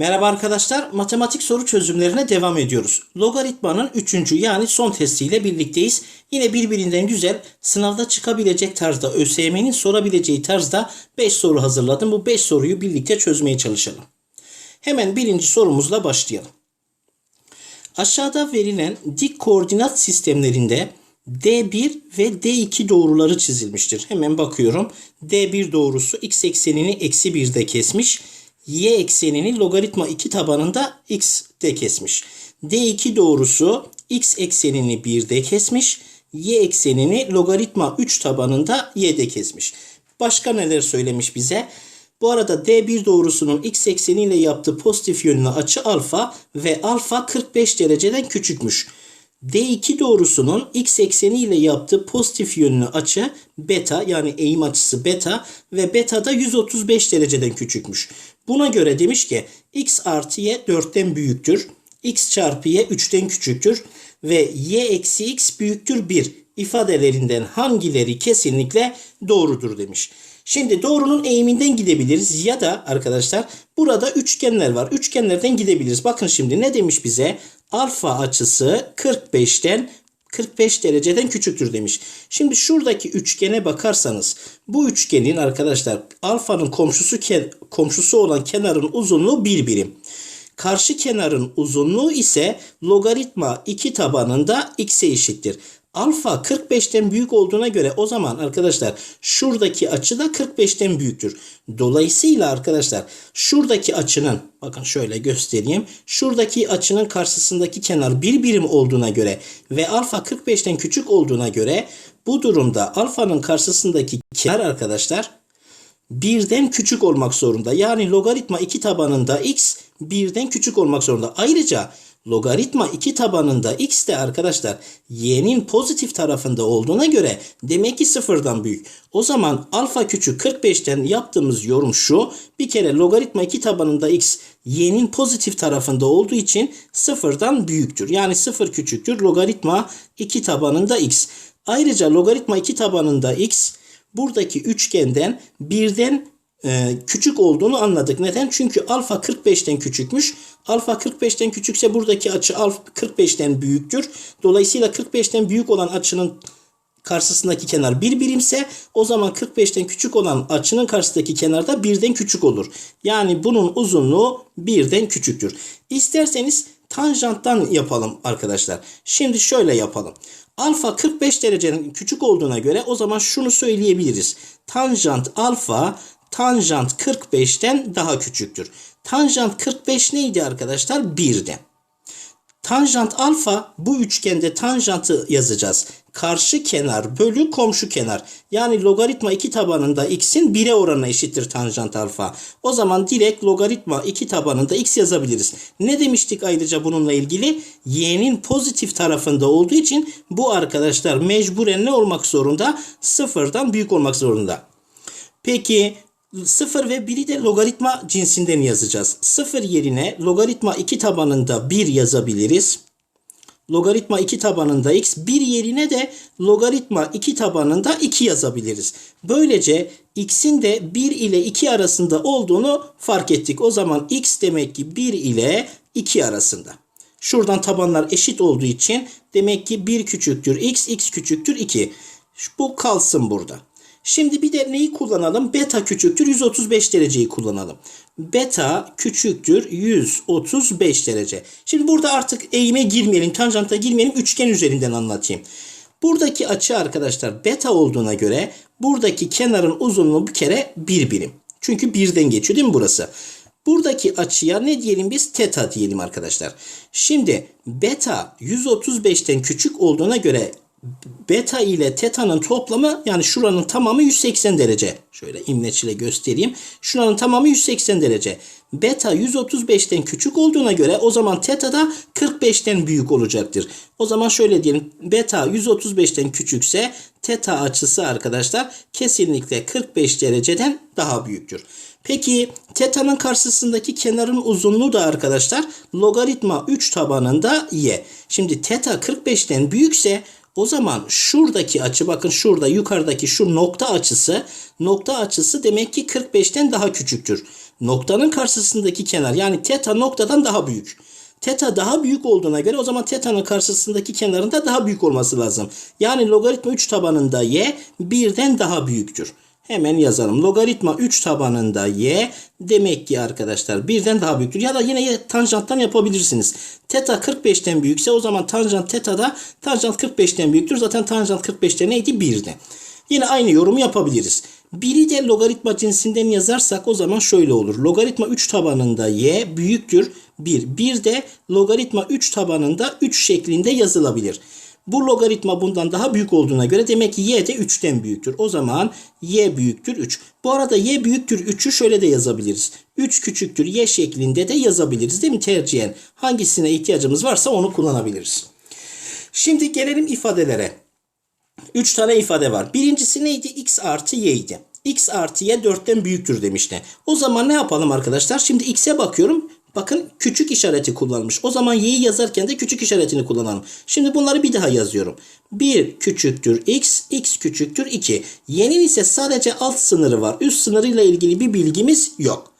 Merhaba arkadaşlar, matematik soru çözümlerine devam ediyoruz. Logaritmanın 3. yani son testiyle birlikteyiz. Yine birbirinden güzel, sınavda çıkabilecek tarzda, ÖSYM'nin sorabileceği tarzda 5 soru hazırladım. Bu 5 soruyu birlikte çözmeye çalışalım. Hemen birinci sorumuzla başlayalım. Aşağıda verilen dik koordinat sistemlerinde D1 ve D2 doğruları çizilmiştir. Hemen bakıyorum. D1 doğrusu x eksenini eksi 1'de kesmiş. Y eksenini logaritma 2 tabanında x'de kesmiş. D2 doğrusu x eksenini 1'de kesmiş. Y eksenini logaritma 3 tabanında y'de kesmiş. Başka neler söylemiş bize? Bu arada D1 doğrusunun x ekseniyle yaptığı pozitif yönlü açı alfa ve alfa 45 dereceden küçükmüş. D2 doğrusunun x ekseniyle yaptığı pozitif yönlü açı beta yani eğim açısı beta ve beta da 135 dereceden küçükmüş. Buna göre demiş ki x artı y 4'ten büyüktür. x çarpı y 3'ten küçüktür ve y eksi x büyüktür 1 ifadelerinden hangileri kesinlikle doğrudur demiş. Şimdi doğrunun eğiminden gidebiliriz ya da arkadaşlar burada üçgenler var. Üçgenlerden gidebiliriz. Bakın şimdi ne demiş bize? Alfa açısı 45'ten 45 dereceden küçüktür demiş. Şimdi şuradaki üçgene bakarsanız bu üçgenin arkadaşlar alfanın komşusu komşusu olan kenarın uzunluğu bir birim. Karşı kenarın uzunluğu ise logaritma 2 tabanında x'e eşittir. Alfa 45'ten büyük olduğuna göre o zaman arkadaşlar şuradaki açı da 45'ten büyüktür. Dolayısıyla arkadaşlar şuradaki açının bakın şöyle göstereyim. Şuradaki açının karşısındaki kenar bir birim olduğuna göre ve alfa 45'ten küçük olduğuna göre bu durumda alfanın karşısındaki kenar arkadaşlar birden küçük olmak zorunda. Yani logaritma 2 tabanında x birden küçük olmak zorunda. Ayrıca logaritma 2 tabanında x de arkadaşlar y'nin pozitif tarafında olduğuna göre demek ki sıfırdan büyük. O zaman alfa küçük 45'ten yaptığımız yorum şu. Bir kere logaritma 2 tabanında x y'nin pozitif tarafında olduğu için sıfırdan büyüktür. Yani sıfır küçüktür logaritma 2 tabanında x. Ayrıca logaritma 2 tabanında x buradaki üçgenden birden e, küçük olduğunu anladık. Neden? Çünkü alfa 45'ten küçükmüş. Alfa 45'ten küçükse buradaki açı alfa 45'ten büyüktür. Dolayısıyla 45'ten büyük olan açının karşısındaki kenar bir birimse o zaman 45'ten küçük olan açının karşısındaki kenar da birden küçük olur. Yani bunun uzunluğu birden küçüktür. İsterseniz tanjanttan yapalım arkadaşlar. Şimdi şöyle yapalım. Alfa 45 derecenin küçük olduğuna göre o zaman şunu söyleyebiliriz. Tanjant alfa tanjant 45'ten daha küçüktür. Tanjant 45 neydi arkadaşlar? 1'de. Tanjant alfa bu üçgende tanjantı yazacağız. Karşı kenar bölü komşu kenar. Yani logaritma 2 tabanında x'in 1'e oranına eşittir tanjant alfa. O zaman direkt logaritma 2 tabanında x yazabiliriz. Ne demiştik ayrıca bununla ilgili? y'nin pozitif tarafında olduğu için bu arkadaşlar mecburen ne olmak zorunda? Sıfırdan büyük olmak zorunda. Peki 0 ve 1'i de logaritma cinsinden yazacağız. 0 yerine logaritma 2 tabanında 1 yazabiliriz. Logaritma 2 tabanında x, 1 yerine de logaritma 2 tabanında 2 yazabiliriz. Böylece x'in de 1 ile 2 arasında olduğunu fark ettik. O zaman x demek ki 1 ile 2 arasında. Şuradan tabanlar eşit olduğu için demek ki 1 küçüktür x, x küçüktür 2. Bu kalsın burada. Şimdi bir de neyi kullanalım? Beta küçüktür 135 dereceyi kullanalım. Beta küçüktür 135 derece. Şimdi burada artık eğime girmeyelim, tanjanta girmeyelim. Üçgen üzerinden anlatayım. Buradaki açı arkadaşlar beta olduğuna göre buradaki kenarın uzunluğu bir kere bir birim. Çünkü birden geçiyor değil mi burası? Buradaki açıya ne diyelim biz? Teta diyelim arkadaşlar. Şimdi beta 135'ten küçük olduğuna göre beta ile teta'nın toplamı yani şuranın tamamı 180 derece. Şöyle imleç ile göstereyim. Şuranın tamamı 180 derece. Beta 135'ten küçük olduğuna göre o zaman teta da 45'ten büyük olacaktır. O zaman şöyle diyelim. Beta 135'ten küçükse teta açısı arkadaşlar kesinlikle 45 dereceden daha büyüktür. Peki teta'nın karşısındaki kenarın uzunluğu da arkadaşlar logaritma 3 tabanında y. Şimdi teta 45'ten büyükse O zaman şuradaki açı bakın şurada yukarıdaki şu nokta açısı nokta açısı demek ki 45'ten daha küçüktür. Noktanın karşısındaki kenar yani teta noktadan daha büyük. Teta daha büyük olduğuna göre o zaman teta'nın karşısındaki kenarında daha büyük olması lazım. Yani logaritma 3 tabanında y birden daha büyüktür. Hemen yazalım. Logaritma 3 tabanında y demek ki arkadaşlar birden daha büyüktür. Ya da yine tanjanttan yapabilirsiniz. Teta 45'ten büyükse o zaman tanjant teta da tanjant 45'ten büyüktür. Zaten tanjant 45'te neydi? 1'di. Yine aynı yorumu yapabiliriz. Biri de logaritma cinsinden yazarsak o zaman şöyle olur. Logaritma 3 tabanında y büyüktür 1. Bir de logaritma 3 tabanında 3 şeklinde yazılabilir. Bu logaritma bundan daha büyük olduğuna göre demek ki y de 3'ten büyüktür. O zaman y büyüktür 3. Bu arada y büyüktür 3'ü şöyle de yazabiliriz. 3 küçüktür y şeklinde de yazabiliriz değil mi tercihen? Hangisine ihtiyacımız varsa onu kullanabiliriz. Şimdi gelelim ifadelere. 3 tane ifade var. Birincisi neydi? x artı y idi. x artı y 4'ten büyüktür demişti. O zaman ne yapalım arkadaşlar? Şimdi x'e bakıyorum. Bakın küçük işareti kullanmış. O zaman y'yi yazarken de küçük işaretini kullanalım. Şimdi bunları bir daha yazıyorum. 1 küçüktür x, x küçüktür 2. Y'nin ise sadece alt sınırı var. Üst sınırıyla ilgili bir bilgimiz yok.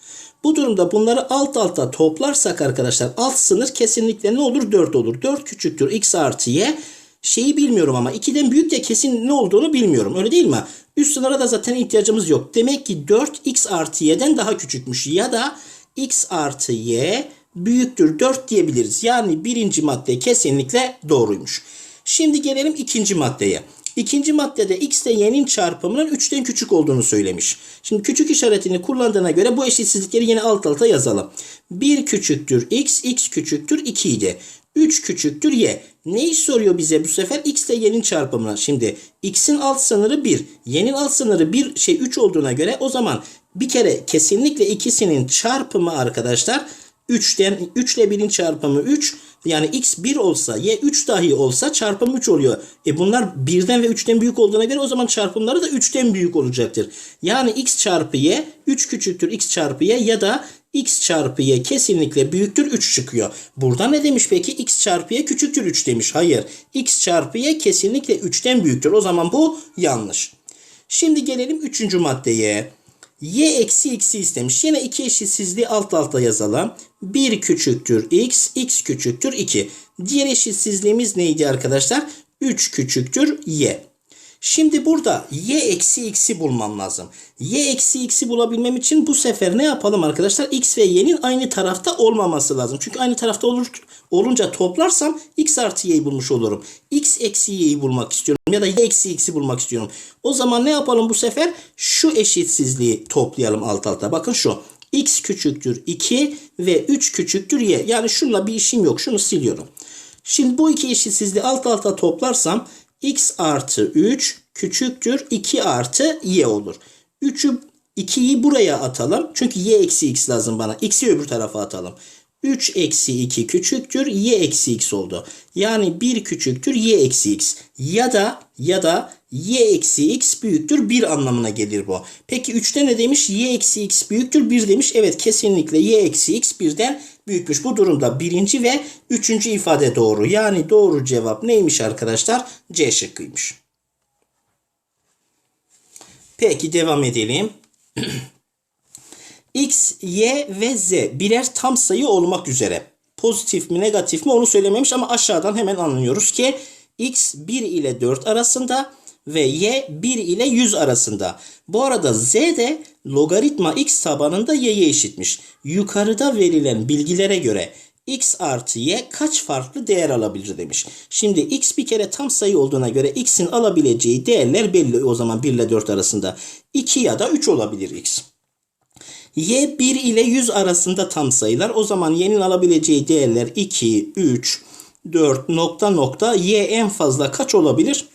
Bu durumda bunları alt alta toplarsak arkadaşlar alt sınır kesinlikle ne olur? 4 olur. 4 küçüktür x artı y. Şeyi bilmiyorum ama 2'den büyük de kesin ne olduğunu bilmiyorum. Öyle değil mi? Üst sınıra da zaten ihtiyacımız yok. Demek ki 4 x artı y'den daha küçükmüş. Ya da x artı y büyüktür 4 diyebiliriz. Yani birinci madde kesinlikle doğruymuş. Şimdi gelelim ikinci maddeye. İkinci maddede x ile y'nin çarpımının 3'ten küçük olduğunu söylemiş. Şimdi küçük işaretini kullandığına göre bu eşitsizlikleri yine alt alta yazalım. 1 küçüktür x, x küçüktür 2 idi. 3 küçüktür y. Neyi soruyor bize bu sefer? X ile y'nin çarpımına. Şimdi x'in alt sınırı 1. Y'nin alt sınırı 1 şey 3 olduğuna göre o zaman bir kere kesinlikle ikisinin çarpımı arkadaşlar 3'ten 3 ile 1'in çarpımı 3. Yani x 1 olsa y 3 dahi olsa çarpım 3 oluyor. E bunlar 1'den ve 3'ten büyük olduğuna göre o zaman çarpımları da 3'ten büyük olacaktır. Yani x çarpı y 3 küçüktür x çarpı y ya da x çarpı y kesinlikle büyüktür 3 çıkıyor. Burada ne demiş peki? x çarpı y küçüktür 3 demiş. Hayır. x çarpı y kesinlikle 3'ten büyüktür. O zaman bu yanlış. Şimdi gelelim 3. maddeye. Y eksi x'i istemiş. Yine iki eşitsizliği alt alta yazalım. 1 küçüktür x, x küçüktür 2. Diğer eşitsizliğimiz neydi arkadaşlar? 3 küçüktür y. Şimdi burada y eksi x'i bulmam lazım. y eksi x'i bulabilmem için bu sefer ne yapalım arkadaşlar? x ve y'nin aynı tarafta olmaması lazım. Çünkü aynı tarafta olur, olunca toplarsam x artı y'yi bulmuş olurum. x eksi y'yi bulmak istiyorum ya da y eksi x'i bulmak istiyorum. O zaman ne yapalım bu sefer? Şu eşitsizliği toplayalım alt alta. Bakın şu. x küçüktür 2 ve 3 küçüktür y. Yani şunla bir işim yok. Şunu siliyorum. Şimdi bu iki eşitsizliği alt alta toplarsam x artı 3 küçüktür 2 artı y olur. 3'ü 2'yi buraya atalım. Çünkü y eksi x lazım bana. x'i öbür tarafa atalım. 3 eksi 2 küçüktür y eksi x oldu. Yani 1 küçüktür y eksi x. Ya da ya da y eksi x büyüktür 1 anlamına gelir bu. Peki 3'te ne demiş? y eksi x büyüktür 1 demiş. Evet kesinlikle y eksi x 1'den büyükmüş. Bu durumda birinci ve üçüncü ifade doğru. Yani doğru cevap neymiş arkadaşlar? C şıkkıymış. Peki devam edelim. X, Y ve Z birer tam sayı olmak üzere. Pozitif mi negatif mi onu söylememiş ama aşağıdan hemen anlıyoruz ki X 1 ile 4 arasında ve Y 1 ile 100 arasında. Bu arada Z de logaritma X tabanında Y'ye eşitmiş. Yukarıda verilen bilgilere göre x artı y kaç farklı değer alabilir demiş. Şimdi x bir kere tam sayı olduğuna göre x'in alabileceği değerler belli o zaman 1 ile 4 arasında. 2 ya da 3 olabilir x. y 1 ile 100 arasında tam sayılar. O zaman y'nin alabileceği değerler 2, 3, 4 nokta nokta y en fazla kaç olabilir?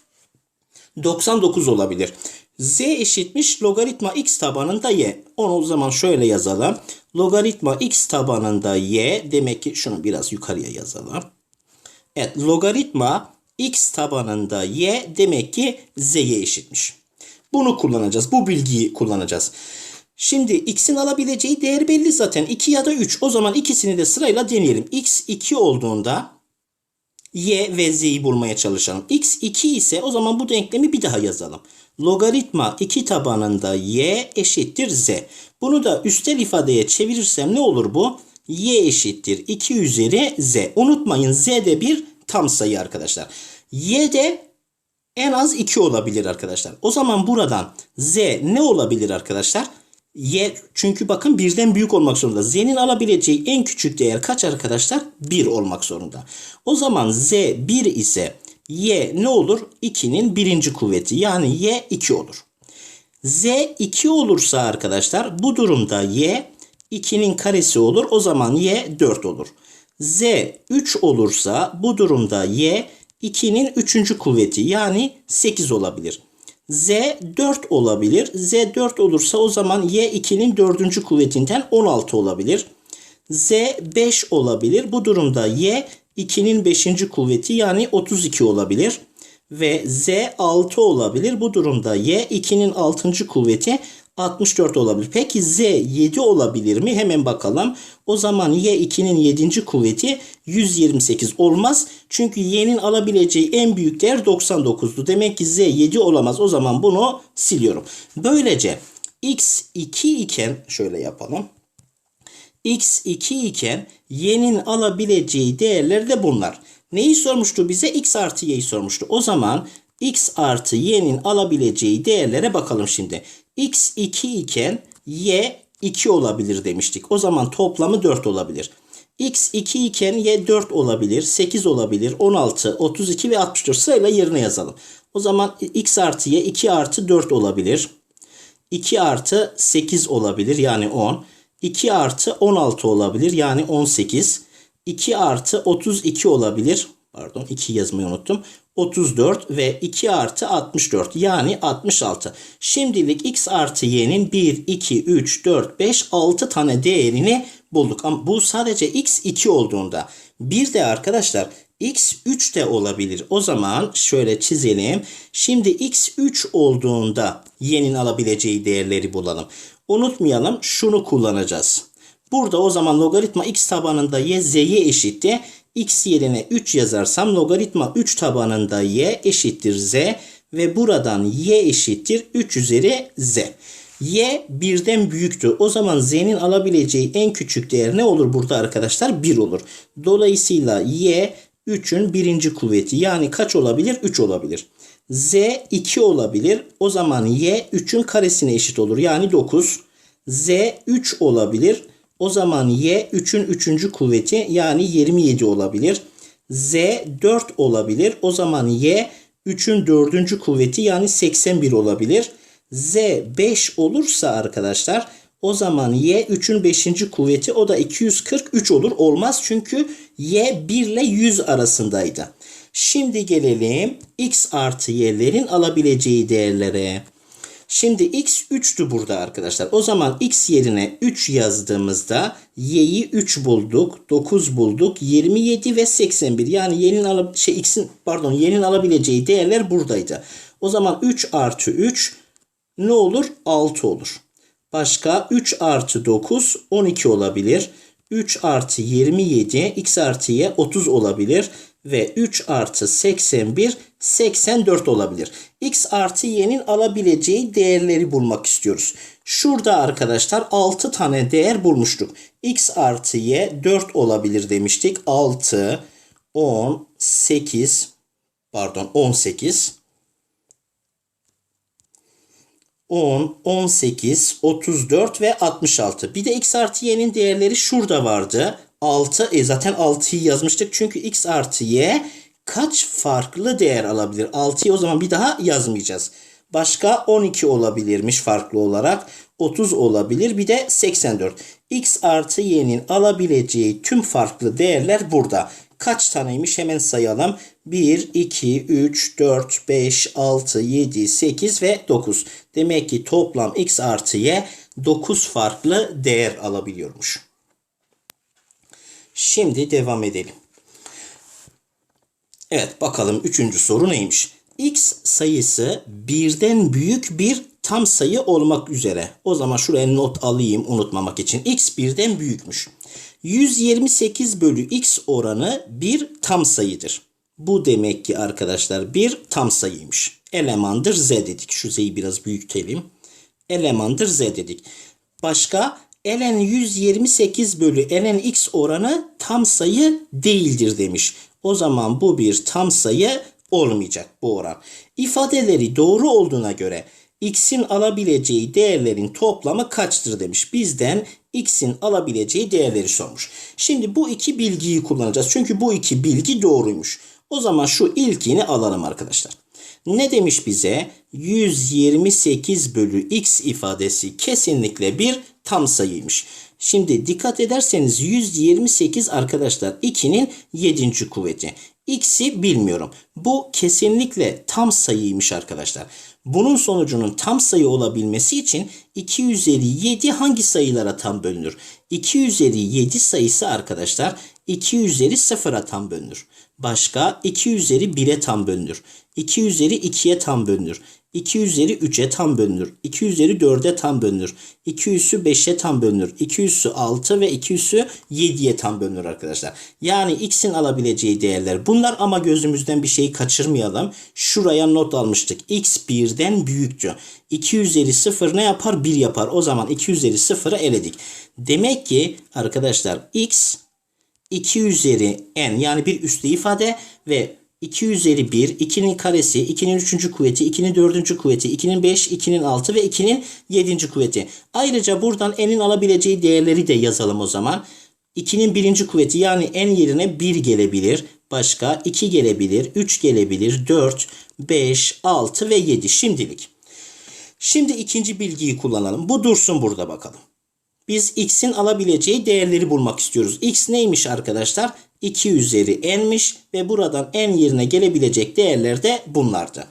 99 olabilir. Z eşitmiş logaritma x tabanında y. Onu o zaman şöyle yazalım. Logaritma x tabanında y demek ki şunu biraz yukarıya yazalım. Evet logaritma x tabanında y demek ki z'ye eşitmiş. Bunu kullanacağız. Bu bilgiyi kullanacağız. Şimdi x'in alabileceği değer belli zaten. 2 ya da 3. O zaman ikisini de sırayla deneyelim. x 2 olduğunda y ve z'yi bulmaya çalışalım. x 2 ise o zaman bu denklemi bir daha yazalım. Logaritma 2 tabanında y eşittir z. Bunu da üstel ifadeye çevirirsem ne olur bu? y eşittir 2 üzeri z. Unutmayın z de bir tam sayı arkadaşlar. y de en az 2 olabilir arkadaşlar. O zaman buradan z ne olabilir arkadaşlar? Y çünkü bakın birden büyük olmak zorunda. z'nin alabileceği en küçük değer kaç arkadaşlar? 1 olmak zorunda. O zaman z 1 ise y ne olur? 2'nin birinci kuvveti yani y 2 olur. z 2 olursa arkadaşlar bu durumda y 2'nin karesi olur. O zaman y 4 olur. z 3 olursa bu durumda y 2'nin 3. kuvveti yani 8 olabilir. Z 4 olabilir. Z 4 olursa o zaman Y 2'nin 4. kuvvetinden 16 olabilir. Z 5 olabilir. Bu durumda Y 2'nin 5. kuvveti yani 32 olabilir. Ve Z 6 olabilir. Bu durumda Y 2'nin 6. kuvveti 64 olabilir. Peki Z 7 olabilir mi? Hemen bakalım. O zaman Y 2'nin 7. kuvveti 128 olmaz. Çünkü Y'nin alabileceği en büyük değer 99'du. Demek ki Z 7 olamaz. O zaman bunu siliyorum. Böylece X 2 iken şöyle yapalım. X 2 iken Y'nin alabileceği değerler de bunlar. Neyi sormuştu bize? X artı Y'yi sormuştu. O zaman X artı Y'nin alabileceği değerlere bakalım şimdi x 2 iken y 2 olabilir demiştik. O zaman toplamı 4 olabilir. x 2 iken y 4 olabilir, 8 olabilir, 16, 32 ve 64 sırayla yerine yazalım. O zaman x artı y 2 artı 4 olabilir. 2 artı 8 olabilir yani 10. 2 artı 16 olabilir yani 18. 2 artı 32 olabilir. Pardon 2 yazmayı unuttum. 34 ve 2 artı 64 yani 66. Şimdilik x artı y'nin 1, 2, 3, 4, 5, 6 tane değerini bulduk. Ama bu sadece x 2 olduğunda. Bir de arkadaşlar x 3 de olabilir. O zaman şöyle çizelim. Şimdi x 3 olduğunda y'nin alabileceği değerleri bulalım. Unutmayalım şunu kullanacağız. Burada o zaman logaritma x tabanında y z'ye eşitti x yerine 3 yazarsam logaritma 3 tabanında y eşittir z ve buradan y eşittir 3 üzeri z. y birden büyüktü. O zaman z'nin alabileceği en küçük değer ne olur burada arkadaşlar? 1 olur. Dolayısıyla y 3'ün birinci kuvveti yani kaç olabilir? 3 olabilir. z 2 olabilir. O zaman y 3'ün karesine eşit olur. Yani 9. z 3 olabilir. O zaman y 3'ün 3. kuvveti yani 27 olabilir. z 4 olabilir. O zaman y 3'ün 4. kuvveti yani 81 olabilir. z 5 olursa arkadaşlar o zaman y 3'ün 5. kuvveti o da 243 olur. Olmaz çünkü y 1 ile 100 arasındaydı. Şimdi gelelim x artı y'lerin alabileceği değerlere. Şimdi x 3'tü burada arkadaşlar. O zaman x yerine 3 yazdığımızda y'yi 3 bulduk, 9 bulduk, 27 ve 81. Yani y'nin al şey x'in pardon y'nin alabileceği değerler buradaydı. O zaman 3 artı 3 ne olur? 6 olur. Başka 3 artı 9 12 olabilir. 3 artı 27 x artı y 30 olabilir ve 3 artı 81 84 olabilir. X artı y'nin alabileceği değerleri bulmak istiyoruz. Şurada arkadaşlar 6 tane değer bulmuştuk. X artı y 4 olabilir demiştik. 6, 10, 8 pardon 18 10, 18, 34 ve 66. Bir de x artı y'nin değerleri şurada vardı. 6 e zaten 6'yı yazmıştık. Çünkü x artı y kaç farklı değer alabilir? 6'yı o zaman bir daha yazmayacağız. Başka 12 olabilirmiş farklı olarak. 30 olabilir. Bir de 84. X artı y'nin alabileceği tüm farklı değerler burada. Kaç taneymiş hemen sayalım. 1, 2, 3, 4, 5, 6, 7, 8 ve 9. Demek ki toplam x artı y 9 farklı değer alabiliyormuş. Şimdi devam edelim. Evet bakalım üçüncü soru neymiş? X sayısı birden büyük bir tam sayı olmak üzere. O zaman şuraya not alayım unutmamak için. X birden büyükmüş. 128 bölü x oranı bir tam sayıdır. Bu demek ki arkadaşlar bir tam sayıymış. Elemandır z dedik. Şu z'yi biraz büyütelim. Elemandır z dedik. Başka ln 128 bölü ln x oranı tam sayı değildir demiş. O zaman bu bir tam sayı olmayacak bu oran. İfadeleri doğru olduğuna göre x'in alabileceği değerlerin toplamı kaçtır demiş. Bizden x'in alabileceği değerleri sormuş. Şimdi bu iki bilgiyi kullanacağız. Çünkü bu iki bilgi doğruymuş. O zaman şu ilkini alalım arkadaşlar. Ne demiş bize? 128 bölü x ifadesi kesinlikle bir tam sayıymış. Şimdi dikkat ederseniz 128 arkadaşlar 2'nin 7. kuvveti. X'i bilmiyorum. Bu kesinlikle tam sayıymış arkadaşlar. Bunun sonucunun tam sayı olabilmesi için 2 üzeri 7 hangi sayılara tam bölünür? 2 üzeri 7 sayısı arkadaşlar 2 üzeri 0'a tam bölünür. Başka 2 üzeri 1'e tam bölünür. 2 üzeri 2'ye tam bölünür. 2 üzeri 3'e tam bölünür. 2 üzeri 4'e tam bölünür. 2 üssü 5'e tam bölünür. 2 üssü 6 ve 2 üssü 7'ye tam bölünür arkadaşlar. Yani x'in alabileceği değerler bunlar ama gözümüzden bir şeyi kaçırmayalım. Şuraya not almıştık. x 1'den büyüktü. 2 üzeri 0 ne yapar? 1 yapar. O zaman 2 üzeri 0'ı eledik. Demek ki arkadaşlar x 2 üzeri n yani bir üslü ifade ve 2 üzeri 1, 2'nin karesi, 2'nin 3. kuvveti, 2'nin 4. kuvveti, 2'nin 5, 2'nin 6 ve 2'nin 7. kuvveti. Ayrıca buradan n'in alabileceği değerleri de yazalım o zaman. 2'nin 1. kuvveti yani n yerine 1 gelebilir. Başka 2 gelebilir, 3 gelebilir, 4, 5, 6 ve 7 şimdilik. Şimdi ikinci bilgiyi kullanalım. Bu dursun burada bakalım. Biz x'in alabileceği değerleri bulmak istiyoruz. x neymiş arkadaşlar? 2 üzeri n'miş ve buradan n yerine gelebilecek değerler de bunlardı.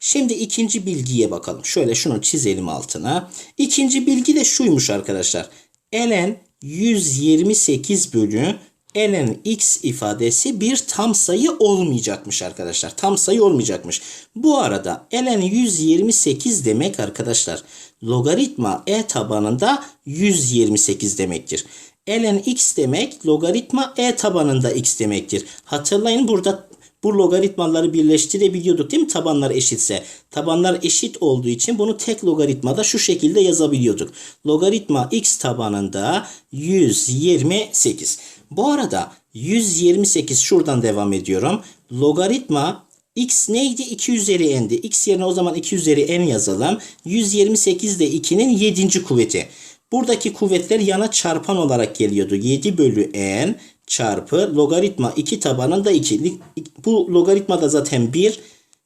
Şimdi ikinci bilgiye bakalım. Şöyle şunu çizelim altına. İkinci bilgi de şuymuş arkadaşlar. ln 128 bölü ln x ifadesi bir tam sayı olmayacakmış arkadaşlar. Tam sayı olmayacakmış. Bu arada ln 128 demek arkadaşlar logaritma e tabanında 128 demektir. Ln x demek logaritma e tabanında x demektir. Hatırlayın burada bu logaritmaları birleştirebiliyorduk değil mi? Tabanlar eşitse. Tabanlar eşit olduğu için bunu tek logaritmada şu şekilde yazabiliyorduk. Logaritma x tabanında 128. Bu arada 128 şuradan devam ediyorum. Logaritma x neydi? 2 üzeri n'di. x yerine o zaman 2 üzeri n yazalım. 128 de 2'nin 7. kuvveti. Buradaki kuvvetler yana çarpan olarak geliyordu. 7 bölü n çarpı logaritma 2 tabanında 2. Bu logaritma da zaten 1.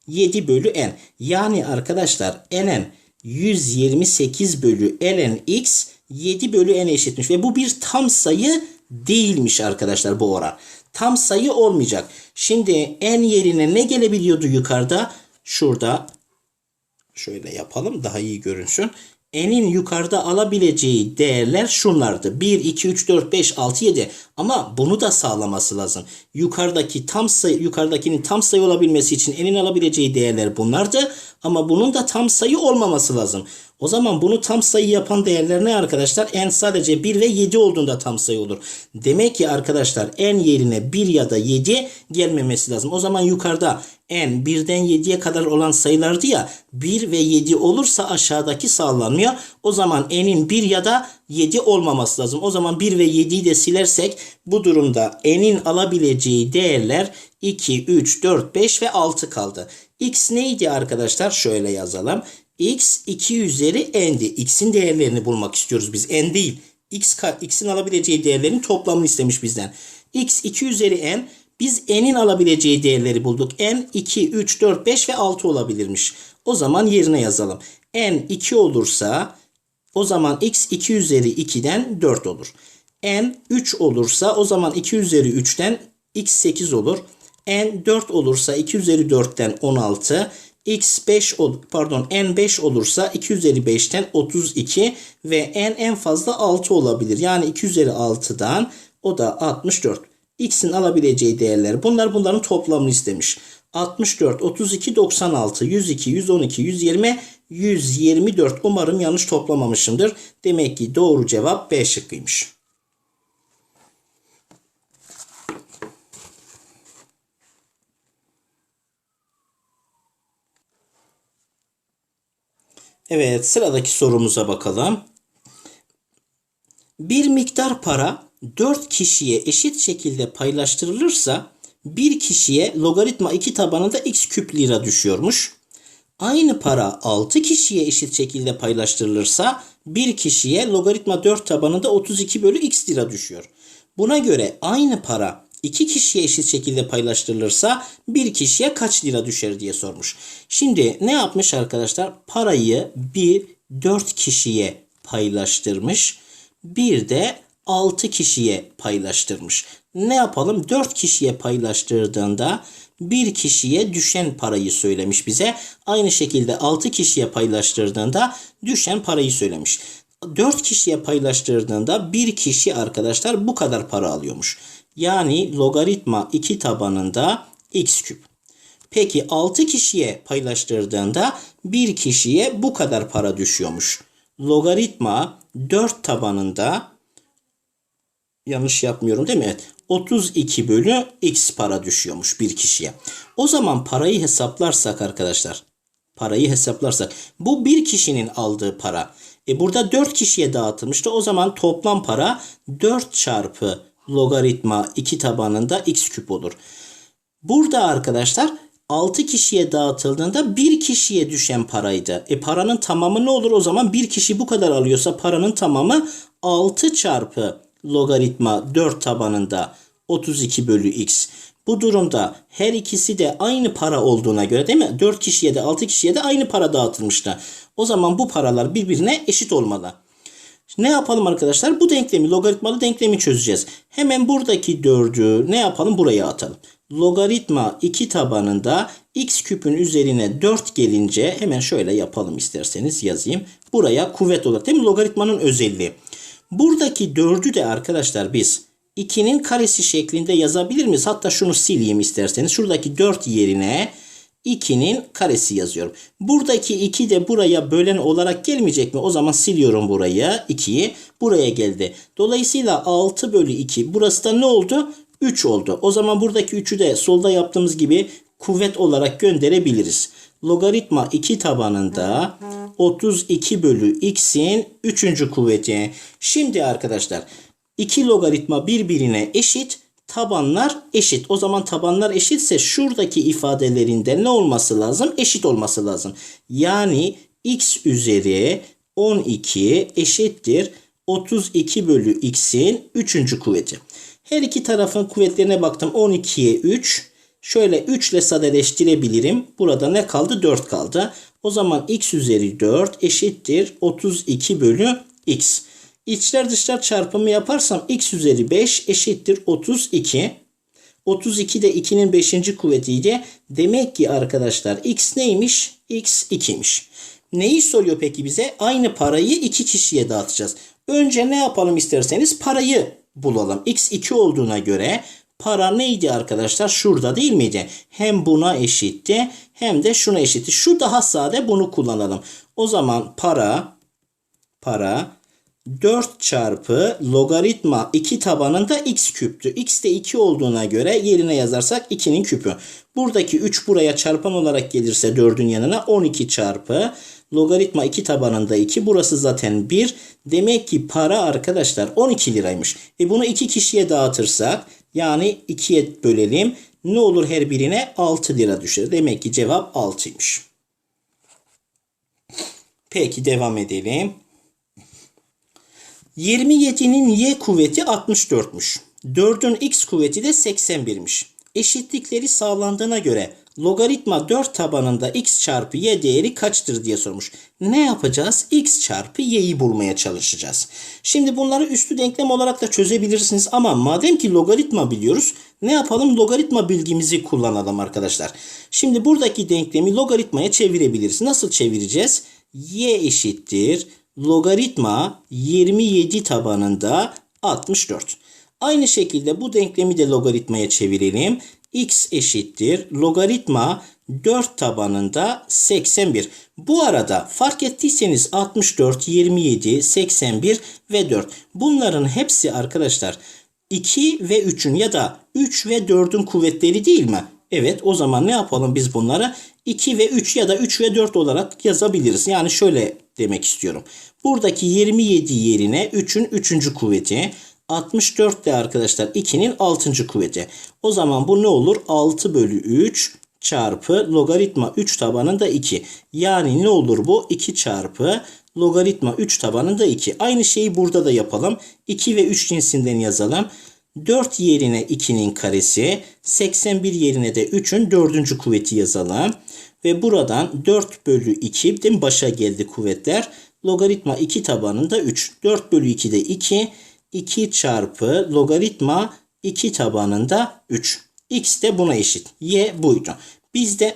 7 bölü n. Yani arkadaşlar ln 128 bölü ln x 7 bölü n eşitmiş. Ve bu bir tam sayı değilmiş arkadaşlar bu oran. Tam sayı olmayacak. Şimdi n yerine ne gelebiliyordu yukarıda? Şurada şöyle yapalım daha iyi görünsün n'in yukarıda alabileceği değerler şunlardı. 1, 2, 3, 4, 5, 6, 7. Ama bunu da sağlaması lazım. Yukarıdaki tam sayı, yukarıdakinin tam sayı olabilmesi için n'in alabileceği değerler bunlardı. Ama bunun da tam sayı olmaması lazım. O zaman bunu tam sayı yapan değerler ne arkadaşlar? n sadece 1 ve 7 olduğunda tam sayı olur. Demek ki arkadaşlar n yerine 1 ya da 7 gelmemesi lazım. O zaman yukarıda n 1'den 7'ye kadar olan sayılardı ya 1 ve 7 olursa aşağıdaki sağlanmıyor. O zaman n'in 1 ya da 7 olmaması lazım. O zaman 1 ve 7'yi de silersek bu durumda n'in alabileceği değerler 2, 3, 4, 5 ve 6 kaldı. x neydi arkadaşlar? Şöyle yazalım. X 2 üzeri n'di. x'in değerlerini bulmak istiyoruz biz. n değil. x x'in alabileceği değerlerin toplamını istemiş bizden. x 2 üzeri n biz n'in alabileceği değerleri bulduk. n 2, 3, 4, 5 ve 6 olabilirmiş. O zaman yerine yazalım. n 2 olursa o zaman x 2 üzeri 2'den 4 olur. n 3 olursa o zaman 2 üzeri 3'ten x 8 olur. n 4 olursa 2 üzeri 4'ten 16. x 5 ol pardon n 5 olursa 2 üzeri 5'ten 32 ve n en fazla 6 olabilir. Yani 2 üzeri 6'dan o da 64. X'in alabileceği değerler. Bunlar bunların toplamını istemiş. 64, 32, 96, 102, 112, 120, 124. Umarım yanlış toplamamışımdır. Demek ki doğru cevap B şıkkıymış. Evet sıradaki sorumuza bakalım. Bir miktar para 4 kişiye eşit şekilde paylaştırılırsa bir kişiye logaritma 2 tabanında x küp lira düşüyormuş. Aynı para 6 kişiye eşit şekilde paylaştırılırsa bir kişiye logaritma 4 tabanında 32 bölü x lira düşüyor. Buna göre aynı para 2 kişiye eşit şekilde paylaştırılırsa bir kişiye kaç lira düşer diye sormuş. Şimdi ne yapmış arkadaşlar? Parayı bir 4 kişiye paylaştırmış. Bir de 6 kişiye paylaştırmış. Ne yapalım? 4 kişiye paylaştırdığında bir kişiye düşen parayı söylemiş bize. Aynı şekilde 6 kişiye paylaştırdığında düşen parayı söylemiş. 4 kişiye paylaştırdığında bir kişi arkadaşlar bu kadar para alıyormuş. Yani logaritma 2 tabanında x küp. Peki 6 kişiye paylaştırdığında bir kişiye bu kadar para düşüyormuş. Logaritma 4 tabanında yanlış yapmıyorum değil mi? Evet. 32 bölü x para düşüyormuş bir kişiye. O zaman parayı hesaplarsak arkadaşlar. Parayı hesaplarsak. Bu bir kişinin aldığı para. E burada 4 kişiye dağıtılmıştı. O zaman toplam para 4 çarpı logaritma 2 tabanında x küp olur. Burada arkadaşlar 6 kişiye dağıtıldığında bir kişiye düşen paraydı. E paranın tamamı ne olur o zaman? Bir kişi bu kadar alıyorsa paranın tamamı 6 çarpı logaritma 4 tabanında 32 bölü x. Bu durumda her ikisi de aynı para olduğuna göre değil mi? 4 kişiye de 6 kişiye de aynı para dağıtılmıştı. O zaman bu paralar birbirine eşit olmalı. Ne yapalım arkadaşlar? Bu denklemi, logaritmalı denklemi çözeceğiz. Hemen buradaki 4'ü ne yapalım? Buraya atalım. Logaritma 2 tabanında x küpün üzerine 4 gelince hemen şöyle yapalım isterseniz yazayım. Buraya kuvvet olarak değil mi? Logaritmanın özelliği. Buradaki 4'ü de arkadaşlar biz 2'nin karesi şeklinde yazabilir miyiz? Hatta şunu sileyim isterseniz. Şuradaki 4 yerine 2'nin karesi yazıyorum. Buradaki 2 de buraya bölen olarak gelmeyecek mi? O zaman siliyorum buraya 2'yi. Buraya geldi. Dolayısıyla 6 bölü 2. Burası da ne oldu? 3 oldu. O zaman buradaki 3'ü de solda yaptığımız gibi kuvvet olarak gönderebiliriz. Logaritma 2 tabanında 32 bölü x'in 3. kuvveti. Şimdi arkadaşlar 2 logaritma birbirine eşit. Tabanlar eşit. O zaman tabanlar eşitse şuradaki ifadelerinde ne olması lazım? Eşit olması lazım. Yani x üzeri 12 eşittir 32 bölü x'in 3. kuvveti. Her iki tarafın kuvvetlerine baktım. 12'ye 3. Şöyle 3 ile sadeleştirebilirim. Burada ne kaldı? 4 kaldı. O zaman x üzeri 4 eşittir 32 bölü x. İçler dışlar çarpımı yaparsam x üzeri 5 eşittir 32. 32 de 2'nin 5. kuvvetiydi. Demek ki arkadaşlar x neymiş? x 2'ymiş. Neyi soruyor peki bize? Aynı parayı iki kişiye dağıtacağız. Önce ne yapalım isterseniz parayı bulalım. x 2 olduğuna göre para neydi arkadaşlar? Şurada değil miydi? Hem buna eşitti hem de şuna eşitti. Şu daha sade bunu kullanalım. O zaman para para 4 çarpı logaritma 2 tabanında x küptü. x de 2 olduğuna göre yerine yazarsak 2'nin küpü. Buradaki 3 buraya çarpan olarak gelirse 4'ün yanına 12 çarpı logaritma 2 tabanında 2. Burası zaten 1. Demek ki para arkadaşlar 12 liraymış. E bunu 2 kişiye dağıtırsak yani 2'ye bölelim. Ne olur her birine 6 lira düşer. Demek ki cevap 6'ymış. Peki devam edelim. 27'nin y kuvveti 64'müş. 4'ün x kuvveti de 81'miş. Eşitlikleri sağlandığına göre logaritma 4 tabanında x çarpı y değeri kaçtır diye sormuş. Ne yapacağız? x çarpı y'yi bulmaya çalışacağız. Şimdi bunları üstü denklem olarak da çözebilirsiniz ama madem ki logaritma biliyoruz ne yapalım? Logaritma bilgimizi kullanalım arkadaşlar. Şimdi buradaki denklemi logaritmaya çevirebiliriz. Nasıl çevireceğiz? y eşittir logaritma 27 tabanında 64. Aynı şekilde bu denklemi de logaritmaya çevirelim. x eşittir logaritma 4 tabanında 81. Bu arada fark ettiyseniz 64, 27, 81 ve 4. Bunların hepsi arkadaşlar 2 ve 3'ün ya da 3 ve 4'ün kuvvetleri değil mi? Evet o zaman ne yapalım biz bunları? 2 ve 3 ya da 3 ve 4 olarak yazabiliriz. Yani şöyle demek istiyorum. Buradaki 27 yerine 3'ün 3. kuvveti. 64 de arkadaşlar 2'nin 6. kuvveti. O zaman bu ne olur? 6 bölü 3 çarpı logaritma 3 tabanında 2. Yani ne olur bu? 2 çarpı logaritma 3 tabanında 2. Aynı şeyi burada da yapalım. 2 ve 3 cinsinden yazalım. 4 yerine 2'nin karesi, 81 yerine de 3'ün 4. kuvveti yazalım. Ve buradan 4 bölü 2 değil mi? başa geldi kuvvetler. Logaritma 2 tabanında 3. 4 bölü 2 de 2. 2 çarpı logaritma 2 tabanında 3. X de buna eşit. Y buydu. Biz de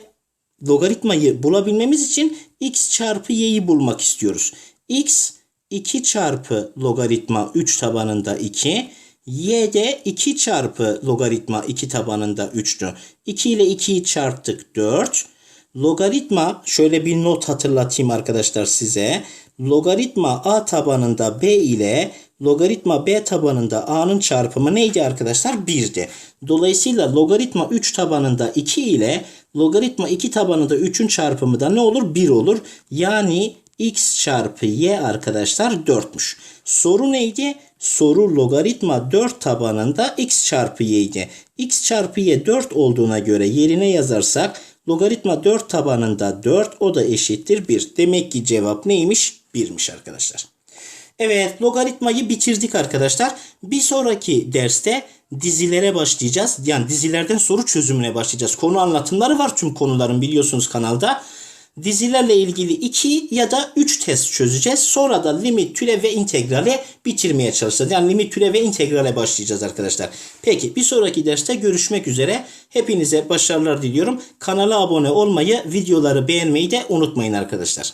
logaritmayı bulabilmemiz için x çarpı y'yi bulmak istiyoruz. x 2 çarpı logaritma 3 tabanında 2. y de 2 çarpı logaritma 2 tabanında 3'tü. 2 ile 2'yi çarptık 4. Logaritma şöyle bir not hatırlatayım arkadaşlar size. Logaritma a tabanında b ile logaritma b tabanında a'nın çarpımı neydi arkadaşlar? 1'di. Dolayısıyla logaritma 3 tabanında 2 ile logaritma 2 tabanında 3'ün çarpımı da ne olur? 1 olur. Yani x çarpı y arkadaşlar 4'müş. Soru neydi? Soru logaritma 4 tabanında x çarpı y'ydi. x çarpı y 4 olduğuna göre yerine yazarsak logaritma 4 tabanında 4 o da eşittir 1. Demek ki cevap neymiş? 1'miş arkadaşlar. Evet logaritmayı bitirdik arkadaşlar. Bir sonraki derste dizilere başlayacağız. Yani dizilerden soru çözümüne başlayacağız. Konu anlatımları var tüm konuların biliyorsunuz kanalda. Dizilerle ilgili 2 ya da 3 test çözeceğiz. Sonra da limit, türev ve integrale bitirmeye çalışacağız. Yani limit, türev ve integrale başlayacağız arkadaşlar. Peki bir sonraki derste görüşmek üzere. Hepinize başarılar diliyorum. Kanala abone olmayı, videoları beğenmeyi de unutmayın arkadaşlar.